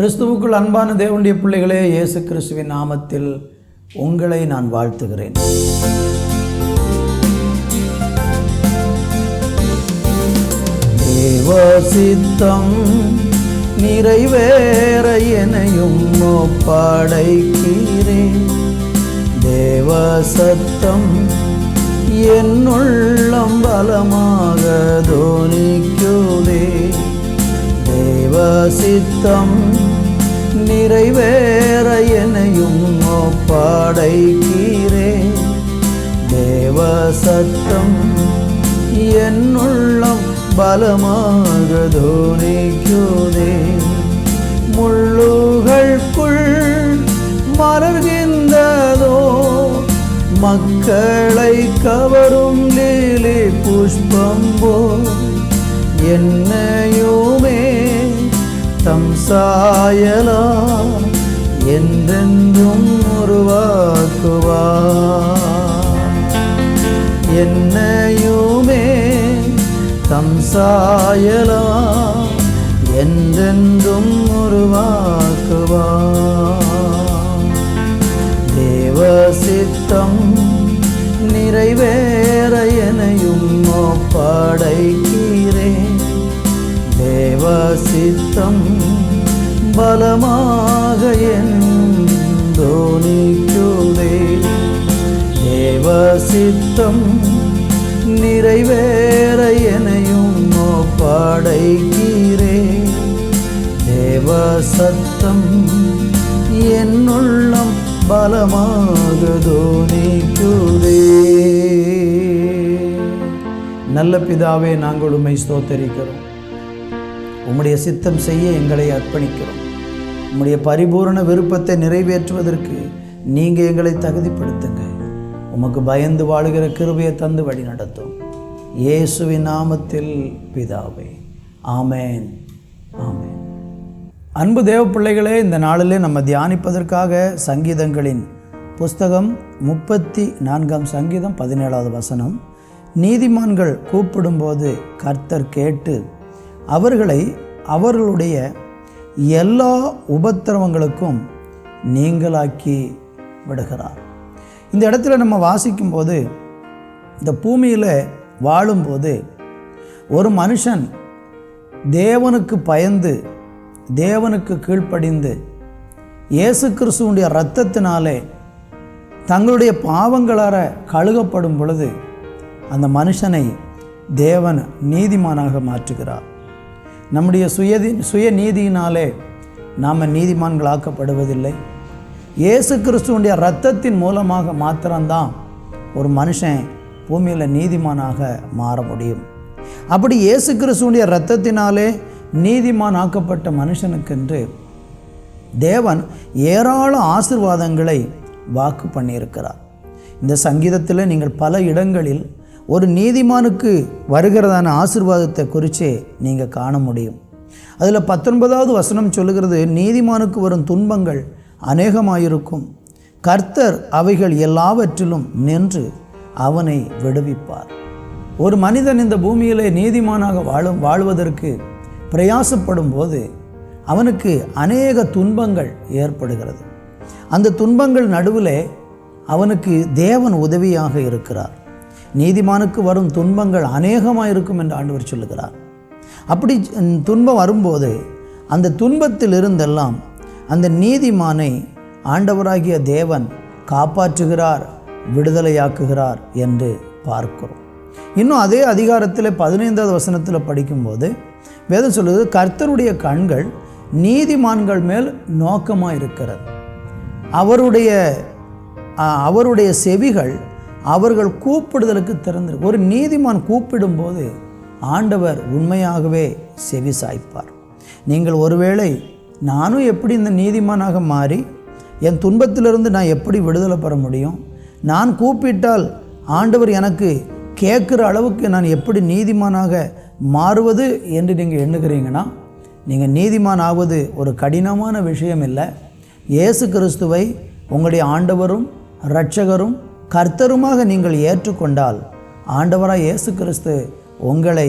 கிறிஸ்துவுக்குள் அன்பான தேவனுடைய பிள்ளைகளே இயேசு கிறிஸ்துவின் நாமத்தில் உங்களை நான் வாழ்த்துகிறேன். தேவசித்தம் நிறைவேற எனையும் ஒப்படைக்கிறேன். தேவசத்தம் என்னுள்ளம் பலமாக தோனிக்குதே தேவசித்தம் சித்தம் எனையும் ஒப்படைக்கிறேன் தேவ சத்தம் என்னுள்ளம் பலமாக தோனிக்குதே முள்ளுகள்குள் மலர்கின்றதோ மக்களை கவரும் லீலி புஷ்பம் போல். என்னையுமே தம் சாயலா என்றென்றும் உருவாக்குவார் என்னையுமே தம் சாயலா என்றென்றும் உருவாக்குவார் தேவ சித்தம் நிறைவேற எனையும் படைக்கிறேன் தேவ சித்தம் பலமாக என் தோனிக்குதே தேவ சித்தம் நிறைவேற எனையும் ஒப்படைக்கிறேன் தேவ சத்தம் என்னுள்ளம் பலமாக தோனிக்குதே நல்ல பிதாவே நாங்கள் உண்மை ஸ்தோத்தரிக்கிறோம். உம்முடைய சித்தம் செய்ய எங்களை அர்ப்பணிக்கிறோம். உம்முடைய பரிபூரண விருப்பத்தை நிறைவேற்றுவதற்கு நீங்கள் எங்களை தகுதிப்படுத்துங்க உமக்கு பயந்து வாழுகிற கிருபையை தந்து வழி நடத்தும். இயேசுவின் நாமத்தில் பிதாவே. ஆமேன். ஆமேன். அன்பு தேவ பிள்ளைகளே இந்த நாளிலே நம்ம தியானிப்பதற்காக சங்கீதங்களின் புஸ்தகம் முப்பத்தி நான்காம் சங்கீதம் பதினேழாவது வசனம். நீதிமான்கள் கூப்பிடும்போது கர்த்தர் கேட்டு அவர்களை அவர்களுடைய எல்லா உபத்திரவங்களுக்கும் நீங்களாக்கி விடுகிறார். இந்த இடத்துல நம்ம வாசிக்கும்போது இந்த பூமியில் வாழும்போது ஒரு மனுஷன் தேவனுக்கு பயந்து தேவனுக்கு கீழ்ப்படிந்து இயேசு கிறிஸ்துவனுடைய இரத்தத்தினாலே தங்களுடைய பாவங்களார கழுகப்படும் பொழுது அந்த மனுஷனை தேவன் நீதிமானாக மாற்றுகிறார். நம்முடைய சுயதி சுய நீதியினாலே நாம் நீதிமான்களாக்கப்படுவதில்லை. இயேசு கிறிஸ்துவனுடைய ரத்தத்தின் மூலமாக மாத்திரம்தான் ஒரு மனுஷன் பூமியில் நீதிமானாக மாற முடியும். அப்படி இயேசு கிறிஸ்துவனுடைய ரத்தத்தினாலே நீதிமான் ஆக்கப்பட்ட மனுஷனுக்கென்று தேவன் ஏராள ஆசிர்வாதங்களை வாக்கு பண்ணியிருக்கிறார். இந்த சங்கீதத்தில் நீங்கள் பல இடங்களில் ஒரு நீதிமானுக்கு வருகிறதான ஆசிர்வாதத்தை குறித்து நீங்கள் காண முடியும். அதில் பத்தொன்பதாவது வசனம் சொல்லுகிறது நீதிமானுக்கு வரும் துன்பங்கள் அநேகமாயிருக்கும். கர்த்தர் அவைகள் எல்லாவற்றிலும் நின்று அவனை விடுவிப்பார். ஒரு மனிதன் இந்த பூமியிலே நீதிமானாக வாழும் வாழ்வதற்கு பிரயாசப்படும் போது அவனுக்கு அநேக துன்பங்கள் ஏற்படுகிறது. அந்த துன்பங்கள் நடுவில் அவனுக்கு தேவன் உதவியாக இருக்கிறார். நீதிமானுக்கு வரும் துன்பங்கள் அநேகமாக இருக்கும் என்று ஆண்டவர் சொல்லுகிறார். அப்படி துன்பம் வரும்போது அந்த துன்பத்தில் இருந்தெல்லாம் அந்த நீதிமானை ஆண்டவராகிய தேவன் காப்பாற்றுகிறார் விடுதலையாக்குகிறார் என்று பார்க்கிறோம். இன்னும் அதே அதிகாரத்தில் பதினைந்தாவது வசனத்தில் படிக்கும்போது வேதம் சொல்லுது கர்த்தருடைய கண்கள் நீதிமான்கள் மேல் நோக்கமாக இருக்கிறது அவருடைய அவருடைய செவிகள் அவர்கள் கூப்பிடுதலுக்கு திறந்து ஒரு நீதிமான் கூப்பிடும்போது ஆண்டவர் உண்மையாகவே செவி சாய்ப்பார். நீங்கள் ஒருவேளை நானும் எப்படி இந்த நீதிமானாக மாறி என் துன்பத்திலிருந்து நான் எப்படி விடுதலை பெற முடியும்? நான் கூப்பிட்டால் ஆண்டவர் எனக்கு கேட்குற அளவுக்கு நான் எப்படி நீதிமானாக மாறுவது என்று நீங்கள் எண்ணுகிறீங்கன்னா நீங்கள் நீதிமான் ஆவது ஒரு கடினமான விஷயம் இல்லை. இயேசு கிறிஸ்துவை உங்களுடைய ஆண்டவரும் இரட்சகரும் கர்த்தருமாக நீங்கள் ஏற்றுக்கொண்டால் ஆண்டவராக இயேசு கிறிஸ்து உங்களை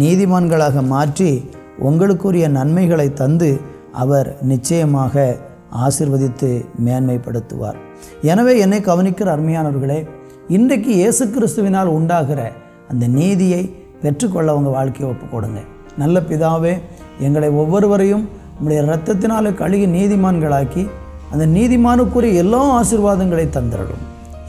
நீதிமான்களாக மாற்றி உங்களுக்குரிய நன்மைகளை தந்து அவர் நிச்சயமாக ஆசிர்வதித்து மேன்மைப்படுத்துவார். எனவே என்னை கவனிக்கிற அருமையானவர்களே இன்றைக்கு இயேசு கிறிஸ்துவினால் உண்டாகிற அந்த நீதியை பெற்றுக்கொள்ள உங்கள் வாழ்க்கையை ஒப்பு கொடுங்க நல்ல பிதாவே எங்களை ஒவ்வொருவரையும் உங்களுடைய இரத்தத்தினால கழுகி நீதிமான்களாக்கி அந்த நீதிமானுக்குரிய எல்லா ஆசீர்வாதங்களை தந்திரடும்.